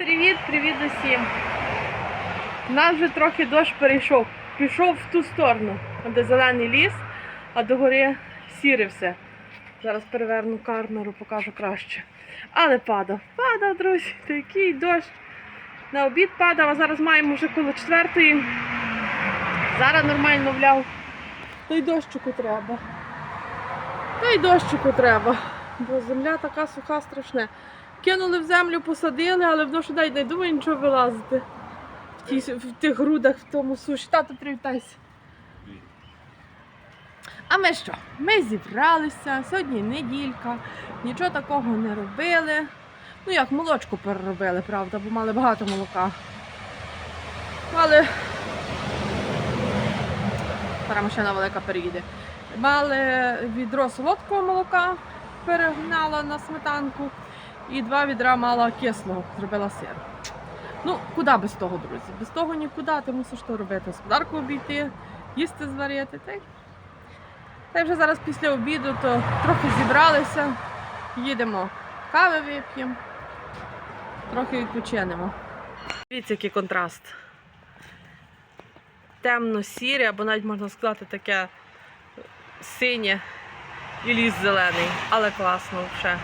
їдемо. У нас вже трохи дощ перейшов. Пішов в ту сторону, де зелений ліс, а догори сіре все. Зараз переверну камеру, покажу краще. Але падав. Падав, друзі, такий дощ. На обід падав, а зараз маємо вже коло четвертої. Зараз нормально вляв. Та й дощику треба. Та й дощику треба. Бо земля така суха страшне. Кинули в землю, посадили, але воно що дай не думає нічого вилазити. В, тій, в тих грудах, в тому суші. Тато, привітайся. А ми що? Ми зібралися, сьогодні неділька, нічого такого не робили. Ну як, молочку переробили, правда, бо мали багато молока. Мали. Зараз машина велика переїде. Мали відро солодкого молока, перегнала на сметанку, і два відра мала кислого, зробила сир. Ну, куди без того, друзі? Без того нікуди, ти мусиш то робити. Господарку обійти, їсти зварити. Та й вже зараз після обіду то трохи зібралися, їдемо кави вип'ємо, трохи відпочинемо. Дивіться, який контраст. Темно-сіре, або навіть можна сказати таке синє і ліс зелений, але класно вже.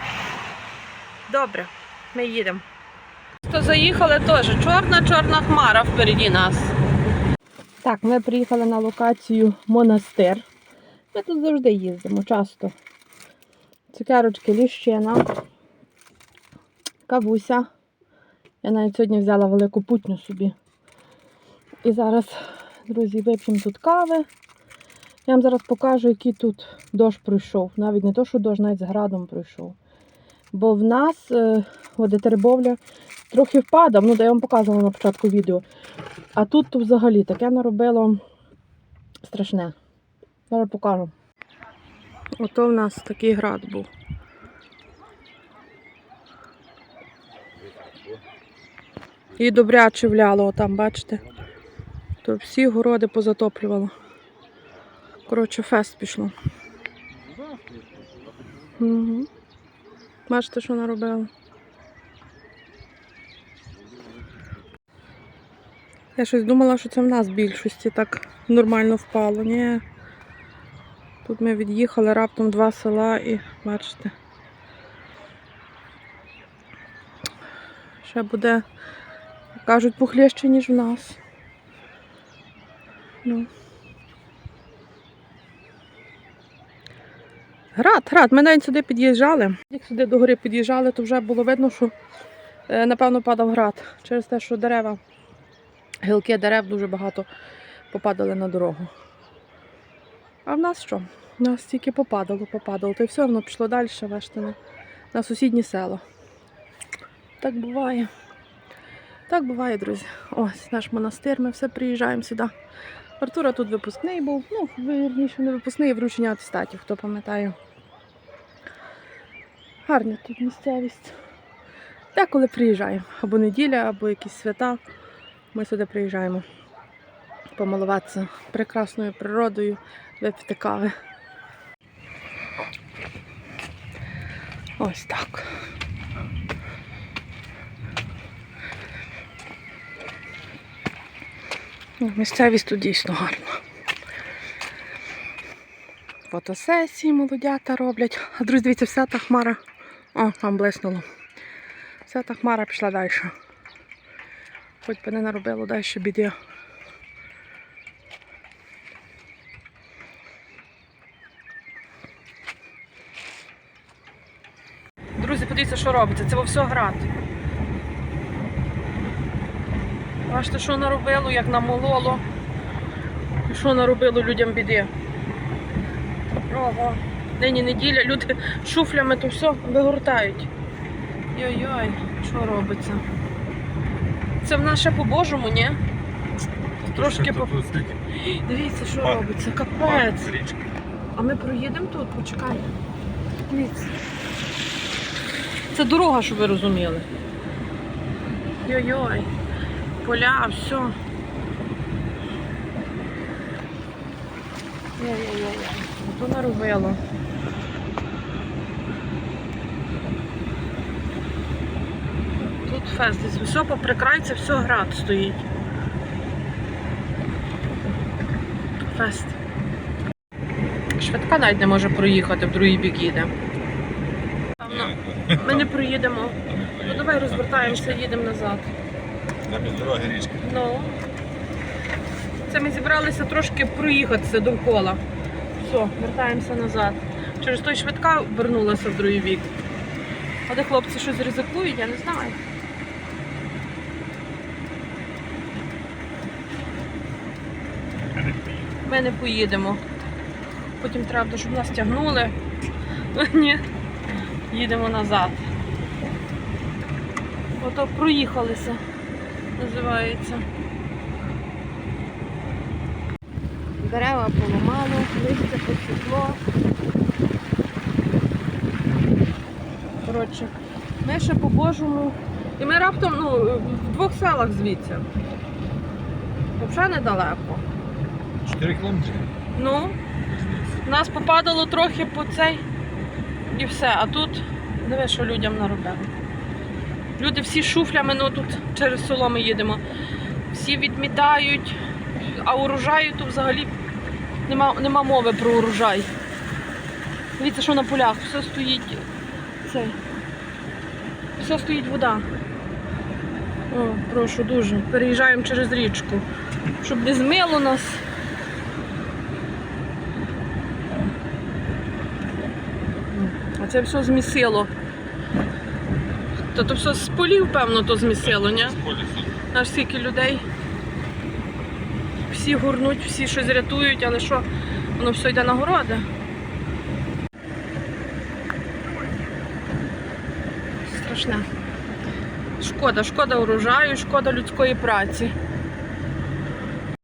Добре, ми їдемо. То заїхали теж. Чорна-чорна хмара впереді нас. Так, ми приїхали на локацію монастир. Ми тут завжди їздимо, часто. Цукерочки, ліщина, кавуся. Я навіть сьогодні взяла велику путню собі. І зараз, друзі, вип'ємо тут кави. Я вам зараз покажу, який тут дощ пройшов. Навіть не то, що дощ, навіть з градом пройшов. Бо в нас, е, от де Теребовля, трохи впадав, ну, де я вам показувала на початку відео. А тут взагалі таке наробило страшне. Зараз покажу. Ото в нас такий град був. І добряче вляло там, бачите? То всі городи позатоплювало. Коротше, фест пішло. Угу. Бачите, що наробило? Я щось думала, що це в нас в більшості так нормально впало. Ні. Тут ми від'їхали раптом два села і бачите. Ще буде, кажуть, пухліще, ніж в нас. Ну. Град, град. Ми навіть сюди під'їжджали. Як сюди до гори під'їжджали, то вже було видно, що е, напевно падав град. Через те, що дерева, гілки дерев дуже багато попадали на дорогу. А в нас що? У нас тільки попадало, попадало. То й все воно пішло далі, на, на сусіднє село. Так буває. Так буває, друзі. Ось наш монастир, ми все приїжджаємо сюди. Артура тут випускний був. Ну, вірніше, не випускний, вручення атестатів, хто пам'ятає. Гарна тут місцевість. Деколи приїжджаємо. Або неділя, або якісь свята. Ми сюди приїжджаємо помилуватися прекрасною природою, випити кави. Ось так. Місцевість тут дійсно гарна. Фотосесії молодята роблять. А друзі, дивіться, вся та хмара. О, там блиснуло. Вся та хмара пішла далі. Хоч би не наробило далі біди. Друзі, подивіться, що робиться. Це все град. Бачите, що наробило, як намололо. І що наробило людям біди. Ого. Нині неділя, люди шуфлями то все вигортають. Йой-йой, що робиться? Це в нас ще по-божому, ні? Трошки по. Дивіться, що Ба- робиться. Капець. А ми проїдемо тут, почекай. Дивіться. Це дорога, щоб ви розуміли. Йой-йой. Поля, все. Йой-йой-йой. То наробило. Тут Фест десь високо прикрайся, все град стоїть. Фест. Швидка навіть не може проїхати, в другий бік їде. Ми не проїдемо. Ну давай розвертаємося, їдемо назад. Замість дороги річки. Ну. Це ми зібралися трошки проїхатися довкола. Все, вертаємося назад. Через той швидка вернулася в другий бік. А де хлопці щось ризикують, я не знаю. Ми не поїдемо. Потім треба, щоб нас тягнули. Ні. Їдемо назад. Ото проїхалися, називається. Дерева поламало, листя посікло. Коротше, ми ще по-божому. І ми раптом ну, в двох селах звідси. Взагалі недалеко. 4 кілометри. Ну, нас попадало трохи по цей і все. А тут диви, що людям наробили. Люди всі шуфлями, ну тут через село ми їдемо. Всі відмітають, а урожаю тут взагалі нема, нема мови про урожай. Дивіться, що на полях, все стоїть. Цей. Все стоїть вода. О, прошу дуже. Переїжджаємо через річку. Щоб не змило нас. А це все змісило. То, то все з полів, певно, то змісило, ні? Аж скільки людей. Всі гурнуть, всі щось рятують, але що, воно все йде на городи. Страшне. Шкода, шкода урожаю, шкода людської праці.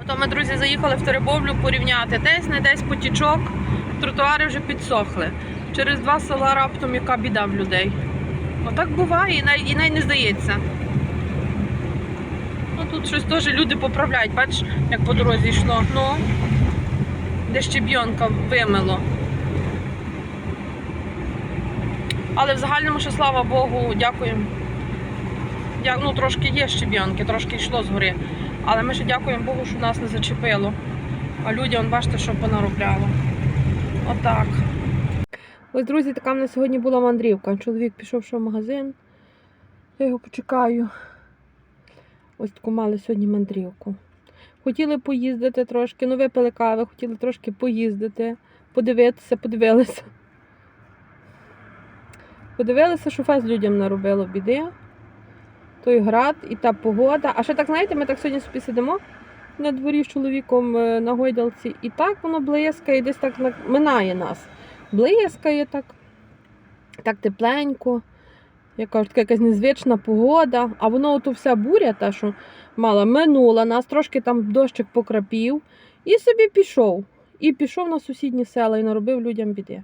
То ми, друзі, заїхали в Теребовлю порівняти. Десь не десь потічок, тротуари вже підсохли. Через два села раптом яка біда в людей. Отак буває і навіть, і навіть не здається. Ну тут щось теж люди поправляють, бачиш, як по дорозі йшло. Ну, де щебйонка вимило. Але в загальному ще слава Богу, дякуємо. Дя- Ну, трошки є щебйонки, трошки йшло згори. Але ми ще дякуємо Богу, що нас не зачепило. А людям, бачите, що понаробляло. Отак. Ось, друзі, така в нас сьогодні була мандрівка. Чоловік пішов ще в магазин. Я його почекаю. Ось таку мали сьогодні мандрівку. Хотіли поїздити трошки, ну випили кави, хотіли трошки поїздити, подивитися, подивилися. Подивилися, що фест людям наробило біди. Той град і та погода. А ще так, знаєте, ми так сьогодні собі сидимо на дворі з чоловіком е, на гойдалці, і так воно блискає, і десь так минає нас. Блискає так, так тепленько. Я така якась незвична погода, а воно ото вся буря, та, що мала, минула, нас трошки там дощик покрапів, і собі пішов. І пішов на сусідні села і наробив людям біди.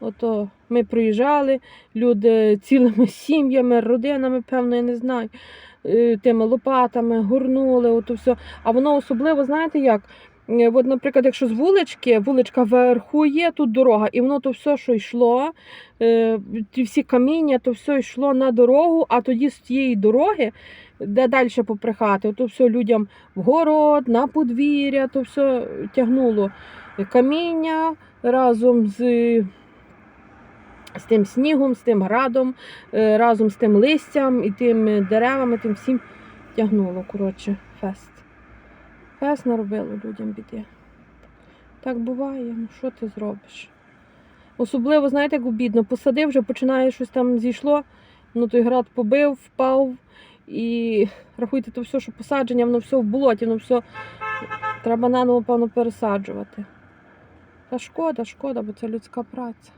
Ото ми приїжджали, люди цілими сім'ями, родинами, певно, я не знаю, е, тими лопатами, горнули, ото все. А воно особливо, знаєте як? Е, От, наприклад, якщо з вулички, вуличка вверху є, тут дорога, і воно то все, що йшло, е, ті всі каміння, то все йшло на дорогу, а тоді з тієї дороги, де далі поприхати, то все людям в город, на подвір'я, то все тягнуло каміння разом з, з тим снігом, з тим градом, е, разом з тим листям і тими деревами, тим всім тягнуло, коротше, фест. Фест наробило людям біди. Так буває, ну що ти зробиш? Особливо, знаєте, як обідно, посадив, вже починає щось там зійшло, ну той град побив, впав. І рахуйте, то все, що посадження, воно все в болоті, воно все треба наново, певно, пересаджувати. Та шкода, шкода, бо це людська праця.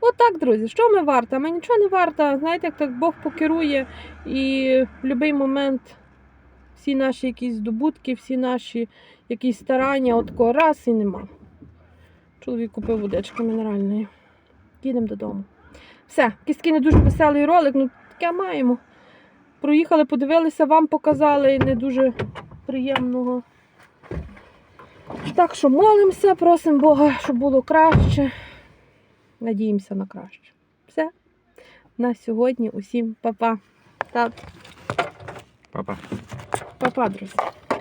Отак, друзі, що ми варта? Ми нічого не варта. Знаєте, як так Бог покерує, і в будь-який момент всі наші якісь здобутки, всі наші якісь старання, от такого раз і нема. Чоловік купив водички мінеральної. Їдемо додому. Все, такий не дуже веселий ролик, ну таке маємо. Проїхали, подивилися, вам показали не дуже приємного. Так що молимося, просимо Бога, щоб було краще. Надіємося на краще. Все. На сьогодні усім па-па. Папа. Папа.